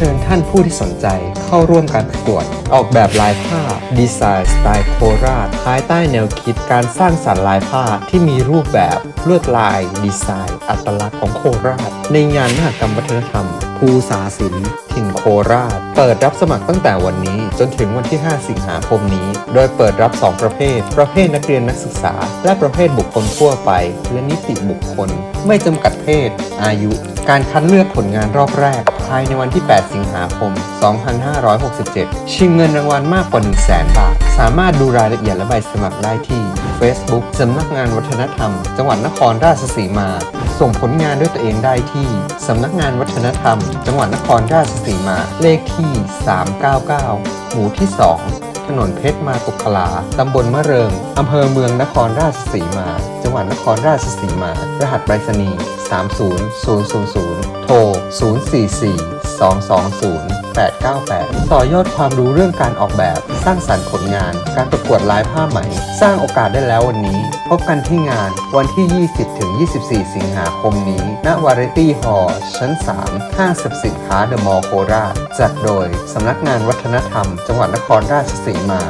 เชิญท่านผู้ที่สนใจเข้าร่วมการประกวด ออกแบบลายผ้า ดีไซน์สไตล์โคราช ภายใต้แนวคิดการสร้างสรรค์ลายผ้าที่มีรูปแบบลวดลาย ดีไซน์ อัตลักษณ์ของโคราช ในงานมหกรรมวัฒนธรรมภูษาศิลป์ถิ่นโคราช เปิดรับสมัครตั้งแต่วันนี้จนถึงวันที่ 5 สิงหาคมนี้ โดยเปิดรับ 2 ประเภท ประเภทนักเรียนนักศึกษา และประเภทบุคคลทั่วไป และนิติบุคคล ไม่จำกัดเพศ อายุ การคัดเลือกผลงานรอบแรก ภายในวันที่ 8 สิงหาคม 2567 ชิงเงินรางวัลมากกว่า1 0 0 0 0 บาท สามารถดูรายละเอียดและใบสมัครได้ที่ Facebook สำนักงานวัฒนธรรม จังหวัดนครราชสีมา ส่งผลงานด้วยตัวเองได้ที่สำนักงานวัฒนธรรม จังหวัดนครราชสีมา เลขที่ 399 หมู่ที่ 2 ถนนเพชรมาตุกลา ตำบลมะเริง อำเภอเมืองนครราชสีมา จังหวัดนครราชสีมา รหัสไปรษณีย์30000 โทร 044 220 898 ต่อยอดความรู้เรื่องการออกแบบ สร้างสรรค์ผลงาน การประกวดลายผ้าไหม สร้างโอกาสได้แล้ววันนี้ พบกันที่งานวันที่ 20 ถึง 24 สิงหาคมนี้ ณ วาริตี้ฮอลล์ชั้น 3 ห้างสรรพสินค้าเดอะมอลล์โคราช จัดโดยสำนักงานวัฒนธรรม จังหวัดนครราชสีมา